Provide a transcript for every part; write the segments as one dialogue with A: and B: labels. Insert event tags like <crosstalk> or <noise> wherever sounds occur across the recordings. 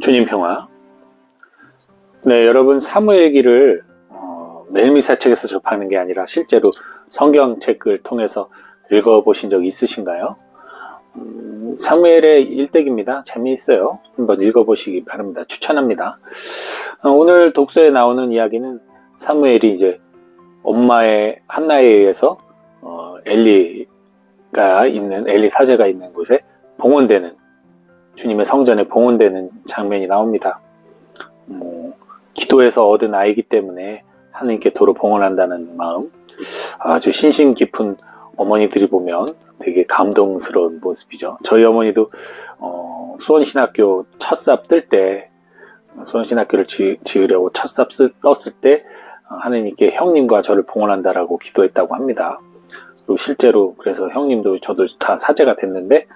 A: 주님 평화. 네, 여러분 사무엘기를 어, 매일 미사 책에서 접하는 게 아니라 실제로 성경책을 통해서 읽어보신 적 있으신가요? 음, 사무엘의 일대기입니다. 재미있어요. 한번 읽어보시기 바랍니다. 추천합니다. 어, 오늘 독서에 나오는 이야기는 사무엘이 이제 엄마의 한나에 의해서 어, 엘리가 있는 엘리 사제가 있는 곳에 봉헌되는 주님의 성전에 봉헌되는 장면이 나옵니다. 뭐, 기도해서 얻은 아이기 때문에 하나님께 도로 봉헌한다는 마음 아주 신심 깊은 어머니들이 보면 되게 감동스러운 모습이죠. 저희 어머니도 어, 수원신학교 첫삽 뜰 때 수원신학교를 지, 지으려고 첫삽 쓸- 떴을 때 어, 하나님께 형님과 저를 봉헌한다라고 기도했다고 합니다. 실제로 그래서 형님도 저도 다 사제가 됐는데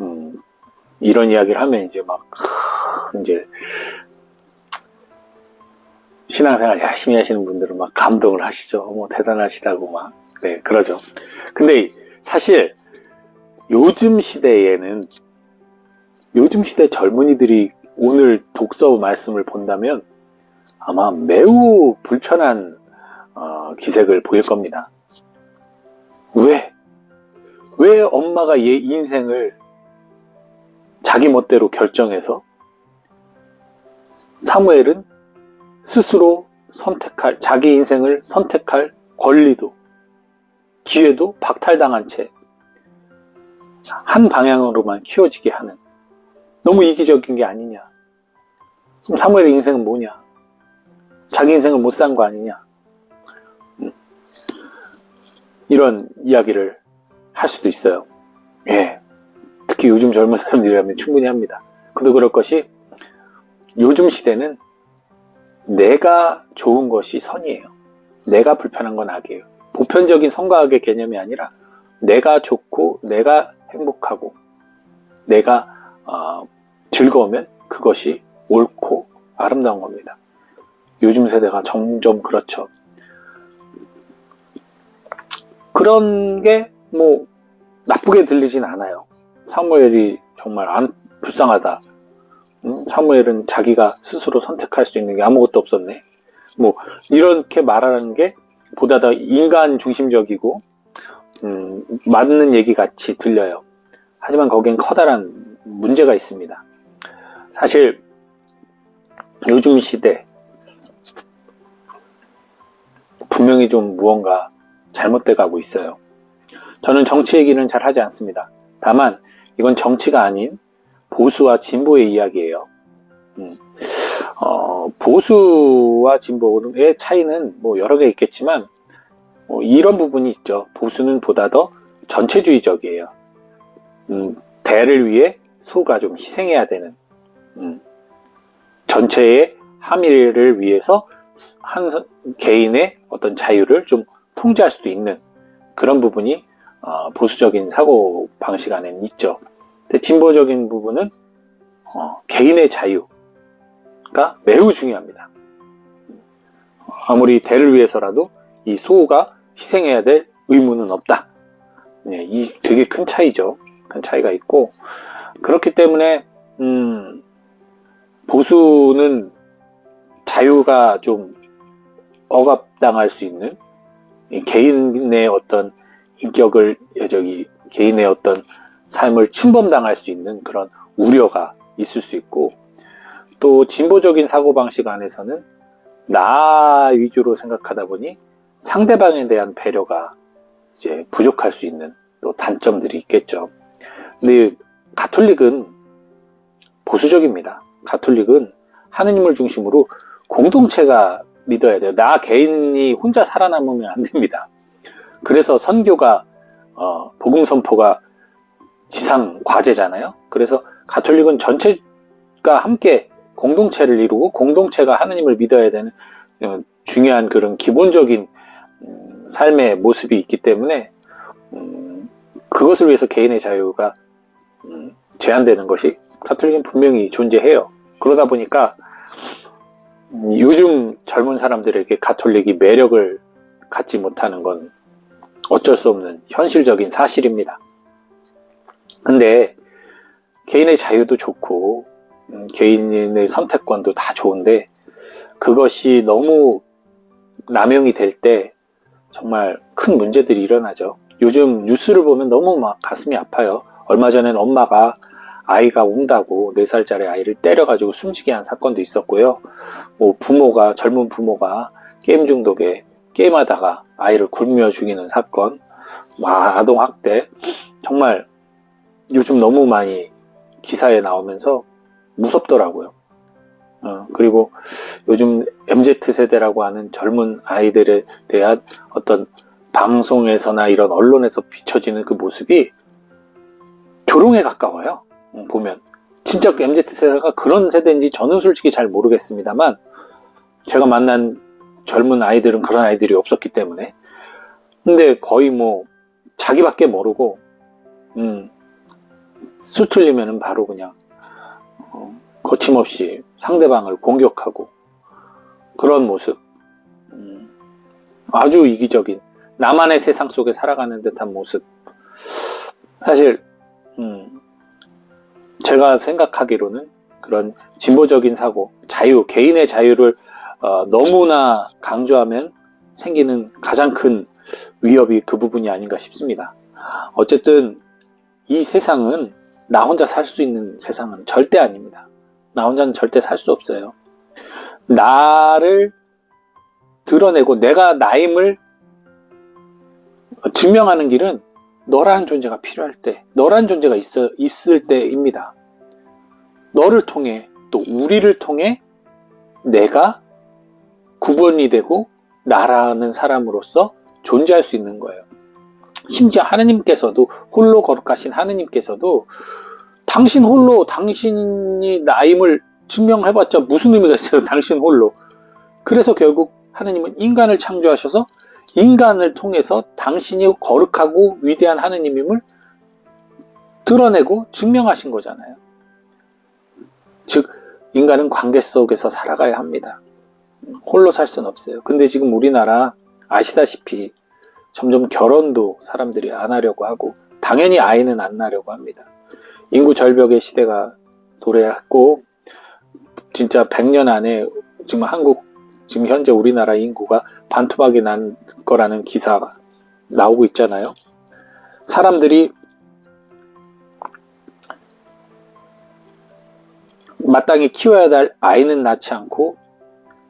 A: 음, 이런 이야기를 하면 이제 막 크, 이제 신앙생활 열심히 하시는 분들은 막 감동을 하시죠. 어머 대단하시다고 막 네, 그러죠. 근데 사실 요즘 시대에는 요즘 시대 젊은이들이 오늘 독서 말씀을 본다면 아마 매우 불편한 어, 기색을 보일 겁니다. 왜? 왜 엄마가 얘 인생을 자기 멋대로 결정해서 사무엘은 스스로 선택할 자기 인생을 선택할 권리도 기회도 박탈당한 채 한 방향으로만 키워지게 하는 너무 이기적인 게 아니냐. 그럼 사무엘의 인생은 뭐냐? 자기 인생을 못 산 거 아니냐? 음. 이런 이야기를 할 수도 있어요. 예 특히 요즘 젊은 사람들이라면 충분히 합니다 그도 그럴 것이 요즘 시대는 내가 좋은 것이 선이에요. 내가 불편한 건 악이에요. 보편적인 성과학의 개념이 아니라 내가 좋고 내가 행복하고 내가 어, 즐거우면 그것이 옳고 아름다운 겁니다. 요즘 세대가 점점 그렇죠. 그런 게 뭐 나쁘게 들리진 않아요. 사무엘이 정말 안 불쌍하다. 음, 사무엘은 자기가 스스로 선택할 수 있는 게 아무것도 없었네. 뭐 이렇게 말하는 게 보다 더 인간 중심적이고 음, 맞는 얘기 같이 들려요. 하지만 거기엔 커다란 문제가 있습니다. 사실 요즘 시대 분명히 좀 무언가 잘못돼 가고 있어요. 저는 정치 얘기는 잘 하지 않습니다. 다만 이건 정치가 아닌 보수와 진보의 이야기예요. 음, 어, 보수와 진보의 차이는 뭐 여러 개 있겠지만 뭐 이런 부분이 있죠. 보수는 보다 더 전체주의적이에요. 음, 대를 위해 소가 좀 희생해야 되는 음, 전체의 함의를 위해서 한 사- 개인의 어떤 자유를 좀 통제할 수도 있는 그런 부분이 어, 보수적인 사고 방식 안에는 있죠. 근데 진보적인 부분은 어, 개인의 자유가 매우 중요합니다. 아무리 대를 위해서라도 이 소가 희생해야 될 의무는 없다. 네, 이 되게 큰 차이죠. 큰 차이가 있고 그렇기 때문에 음, 보수는 자유가 좀 억압당할 수 있는 이 개인의 어떤 인격을 저기 개인의 어떤 삶을 침범당할 수 있는 그런 우려가 있을 수 있고 또 진보적인 사고방식 안에서는 나 위주로 생각하다 보니 상대방에 대한 배려가 이제 부족할 수 있는 또 단점들이 있겠죠. 근데 가톨릭은 보수적입니다. 가톨릭은 하느님을 중심으로 공동체가 믿어야 돼요. 나 개인이 혼자 살아남으면 안 됩니다. 그래서 선교가 어, 복음 선포가 지상 과제잖아요. 그래서 가톨릭은 전체가 함께 공동체를 이루고 공동체가 하느님을 믿어야 되는 어, 중요한 그런 기본적인 음, 삶의 모습이 있기 때문에 음, 그것을 위해서 개인의 자유가 음, 제한되는 것이 가톨릭은 분명히 존재해요. 그러다 보니까 음, 요즘 젊은 사람들에게 가톨릭이 매력을 갖지 못하는 건 어쩔 수 없는 현실적인 사실입니다. 근데 개인의 자유도 좋고 음, 개인의 선택권도 다 좋은데 그것이 너무 남용이 될 때 정말 큰 문제들이 일어나죠. 요즘 뉴스를 보면 너무 막 가슴이 아파요. 얼마 전엔 엄마가 아이가 운다고 4살짜리 아이를 때려가지고 숨지게 한 사건도 있었고요. 뭐 부모가, 젊은 부모가 게임 중독에 게임하다가 아이를 굶며 죽이는 사건, 뭐 아동 학대, 정말 요즘 너무 많이 기사에 나오면서 무섭더라고요. 어, 그리고 요즘 MZ세대라고 하는 젊은 아이들에 대한 어떤 방송에서나 이런 언론에서 비춰지는 그 모습이 조롱에 가까워요. 음, 보면. 진짜 MZ세대가 그런 세대인지 저는 솔직히 잘 모르겠습니다만 제가 만난 젊은 아이들은 그런 아이들이 없었기 때문에. 근데 거의 뭐 자기밖에 모르고 음, 수 틀리면은 바로 그냥 어, 거침없이 상대방을 공격하고 그런 모습. 음, 아주 이기적인 나만의 세상 속에 살아가는 듯한 모습. 사실 음, 제가 생각하기로는 그런 진보적인 사고 자유 개인의 자유를 어, 너무나 강조하면 생기는 가장 큰 위협이 그 부분이 아닌가 싶습니다. 어쨌든 이 세상은 나 혼자 살 수 있는 세상은 절대 아닙니다. 나 혼자는 절대 살 수 없어요. 나를 드러내고 내가 나임을 증명하는 길은 너라는 존재가 필요할 때, 너라는 존재가 있어, 있을 때입니다. 너를 통해, 또 우리를 통해 내가 구분이 되고 나라는 사람으로서 존재할 수 있는 거예요. 심지어 하느님께서도 홀로 거룩하신 하느님께서도 당신 홀로 당신이 나임을 증명해봤자 무슨 의미가 있어요? <laughs> 당신 홀로. 그래서 결국 하느님은 인간을 창조하셔서 인간을 통해서 당신이 거룩하고 위대한 하느님임을 드러내고 증명하신 거잖아요. 즉, 인간은 관계 속에서 살아가야 합니다. 홀로 살 수는 없어요. 근데 지금 우리나라 아시다시피 점점 결혼도 사람들이 안 하려고 하고 당연히 아이는 안 낳으려고 합니다. 인구 절벽의 시대가 도래했고 진짜 100년 안에 지금 한국 지금 현재 우리나라 인구가 반토막이 난 거라는 기사가 나오고 있잖아요. 사람들이 마땅히 키워야 할 아이는 낳지 않고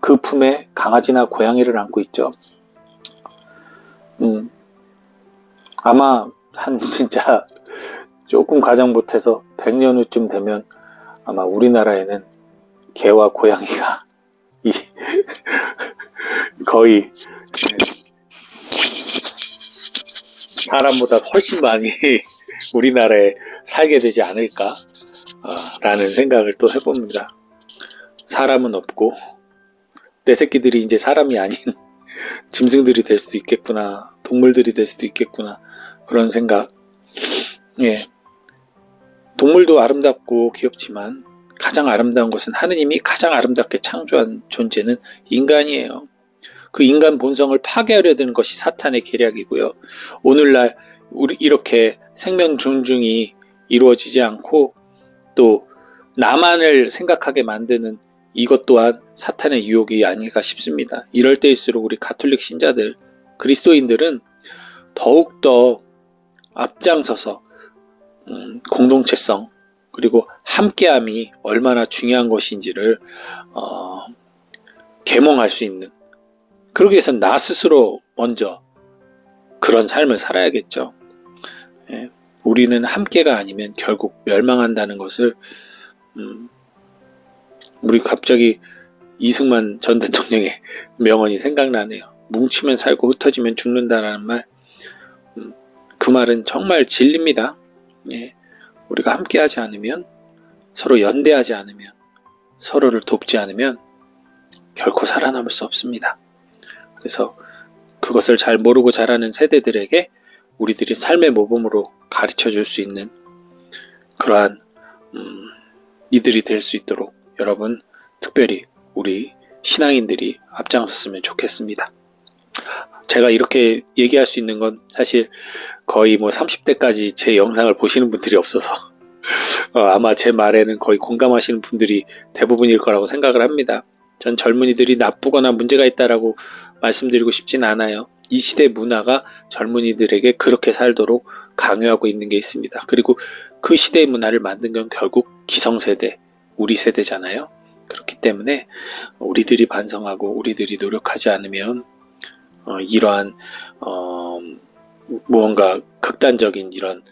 A: 그 품에 강아지나 고양이를 안고 있죠. 음, 아마 한 진짜 조금 가장 못해서 100년 후쯤 되면 아마 우리나라에는 개와 고양이가 이 거의 사람보다 훨씬 많이 우리나라에 살게 되지 않을까라는 생각을 또 해봅니다. 사람은 없고 내 새끼들이 이제 사람이 아닌 <laughs> 짐승들이 될 수도 있겠구나, 동물들이 될 수도 있겠구나 그런 생각. 예, 동물도 아름답고 귀엽지만 가장 아름다운 것은 하느님이 가장 아름답게 창조한 존재는 인간이에요. 그 인간 본성을 파괴하려 드는 것이 사탄의 계략이고요. 오늘날 우리 이렇게 생명 존중이 이루어지지 않고 또 나만을 생각하게 만드는 이것 또한 사탄의 유혹이 아닐까 싶습니다. 이럴 때일수록 우리 가톨릭 신자들, 그리스도인들은 더욱더 앞장서서 음, 공동체성 그리고 함께함이 얼마나 중요한 것인지를 어, 계몽할 수 있는 그러기 위해서 나 스스로 먼저 그런 삶을 살아야겠죠. 예, 우리는 함께가 아니면 결국 멸망한다는 것을 음, 우리 갑자기 이승만 전 대통령의 <laughs> 명언이 생각나네요. 뭉치면 살고 흩어지면 죽는다라는 말. 음, 그 말은 정말 진리입니다. 예, 우리가 함께하지 않으면 서로 연대하지 않으면 서로를 돕지 않으면 결코 살아남을 수 없습니다. 그래서 그것을 잘 모르고 자라는 세대들에게 우리들이 삶의 모범으로 가르쳐 줄 수 있는 그러한 음, 이들이 될 수 있도록 여러분 특별히 우리 신앙인들이 앞장섰으면 좋겠습니다. 제가 이렇게 얘기할 수 있는 건 사실 거의 뭐 30대까지 제 영상을 보시는 분들이 없어서 <laughs> 어, 아마 제 말에는 거의 공감하시는 분들이 대부분일 거라고 생각을 합니다. 전 젊은이들이 나쁘거나 문제가 있다라고 말씀드리고 싶진 않아요. 이 시대 문화가 젊은이들에게 그렇게 살도록 강요하고 있는 게 있습니다. 그리고 그 시대의 문화를 만든 건 결국 기성세대, 우리 세대잖아요. 그렇기 때문에 우리들이 반성하고 우리들이 노력하지 않으면 어, 이러한 어, 무언가 극단적인 이런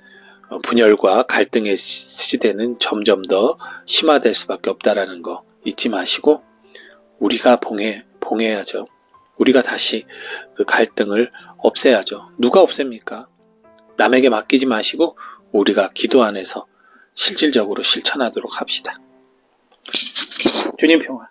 A: 어, 분열과 갈등의 시- 시대는 점점 더 심화될 수밖에 없다라는 거 잊지 마시고 우리가 봉해 봉해야죠. 우리가 다시 그 갈등을 없애야죠. 누가 없앱니까? 남에게 맡기지 마시고 우리가 기도 안에서 실질적으로 실천하도록 합시다. 주님 평화.